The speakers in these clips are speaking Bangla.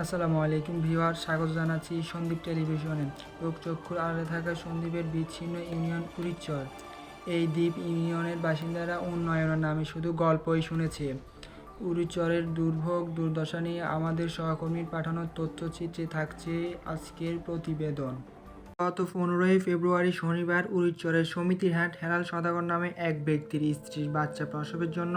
আসসালামু আলাইকুম ভিউয়ার, স্বাগত জানাচ্ছি সন্দীপ টেলিভিশনে। লোকচক্ষুর আড়ালে থাকা সন্দীপের বিচ্ছিন্ন ইউনিয়ন কুড়িচর। এই দ্বীপ ইউনিয়নের বাসিন্দারা উন্নয়নের নামে শুধু গল্পই শুনেছে। উড়িচরের দুর্ভোগ দুর্দশা নিয়ে আমাদের সহকর্মীর পাঠানো তথ্যচিত্রে থাকছে আজকের প্রতিবেদন। গত পনেরোই ফেব্রুয়ারি শনিবার উড়িচরের সমিতির হাট হেলাল সদাগর নামে এক ব্যক্তির স্ত্রীর বাচ্চা প্রসবের জন্য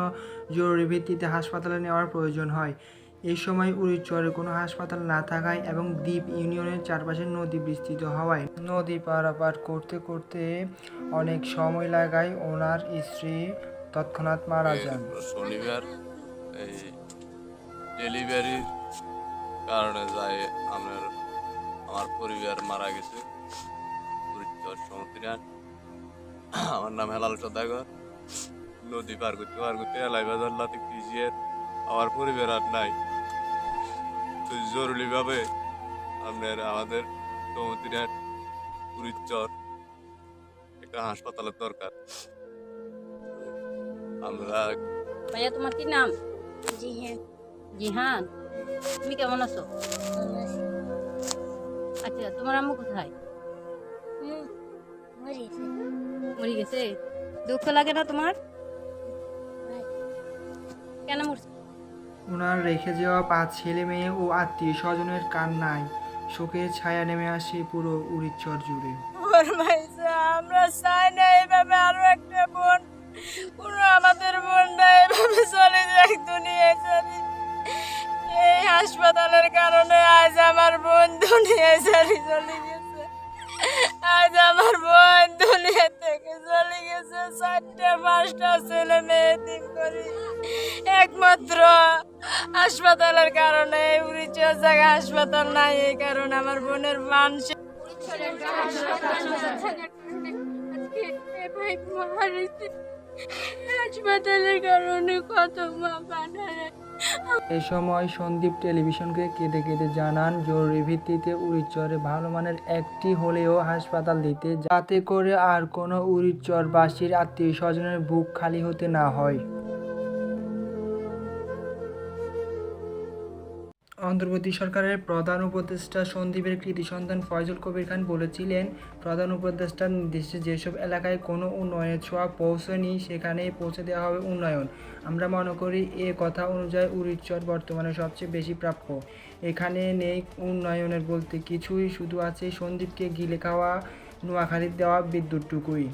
জরুরি ভিত্তিতে হাসপাতালে নেওয়ার প্রয়োজন হয়। এই সময় উড়িচরে কোনো হাসপাতাল না থাকায় এবং দ্বীপ ইউনিয়নের চারপাশে নদী বিস্তৃত হওয়ায়। নদী পারাপার করতে করতে অনেক সময় লাগায় ওনার স্ত্রী তৎক্ষণাৎ মারা যান। শনিবার এই ডেলিভারির কারণে যায় আমার আমার পরিবার মারা গেছে। সমুদ্রান আমার নাম হেলাল সদাগর। নদী পার করতে পার করতে এলাই বাজার লাতে আমার পরিবার আর নাই। তো জরুরিভাবে আপনার আমাদের সমুদ্রান পরিচর একটা হাসপাতালের দরকার। আমরা ভাইয়া তোমার কি নাম? জি হ্যাঁ জিহান তুমি কেমন আছো? আচ্ছা তোমার আম্মু কোথায়? মরে গেছে। দুঃখ লাগে না তোমার? কেন মরছে? ওনার রেখে যাওয়া পাঁচ ছেলে মেয়ে ও আত্মীয় স্বজনের কান্নায় শোকের ছায়া নেমে আসে পুরো উড়িচ্চর জুড়ে। আমরা চাই না এইভাবে আরও একটা বোন, পুরো আমাদের বোনটা এইভাবে চলে যাক দুনিয়ায় চলে। এই হাসপাতালের কারণে আজ আমার বোন দুনিয়ায় চলে চলে চারটে পাঁচটা ছেলে মেয়ে দিন করি। একমাত্র হাসপাতালের কারণে উড়িচুয়ার জায়গা হাসপাতাল নাই, এই কারণে আমার বোনের মানসিক হাসপাতালের কারণে কত মা বানায়। এই সময় সন্দীপ টেলিভিশনকে কেঁদে কেঁদে জানান, জরুরি ভিত্তিতে উড়িচরে ভালো মানের একটি হলেও হাসপাতাল দিতে যাতে করে আর কোনো উড়িচরবাসীর আত্মীয় স্বজনের বুক খালি হতে না হয়। অন্তর্বর্তী সরকারের প্রধান উপদেষ্টা সন্দীপের কৃতি সন্তান ফয়জুল কবির খান বলেছিলেন, প্রধান উপদেষ্টার নির্দেশে যেসব এলাকায় কোনো উন্নয়নের ছোঁয়া পৌঁছয়নি সেখানেই পৌঁছে দেওয়া হবে উন্নয়ন। আমরা মনে করি এ কথা অনুযায়ী উড়িচ্চর বর্তমানে সবচেয়ে বেশি প্রাপ্য। এখানে নেই উন্নয়নের বলতে কিছুই, শুধু আছে সন্দীপকে গিলে খাওয়া, নোয়াখালীর দেওয়া বিদ্যুৎটুকুই।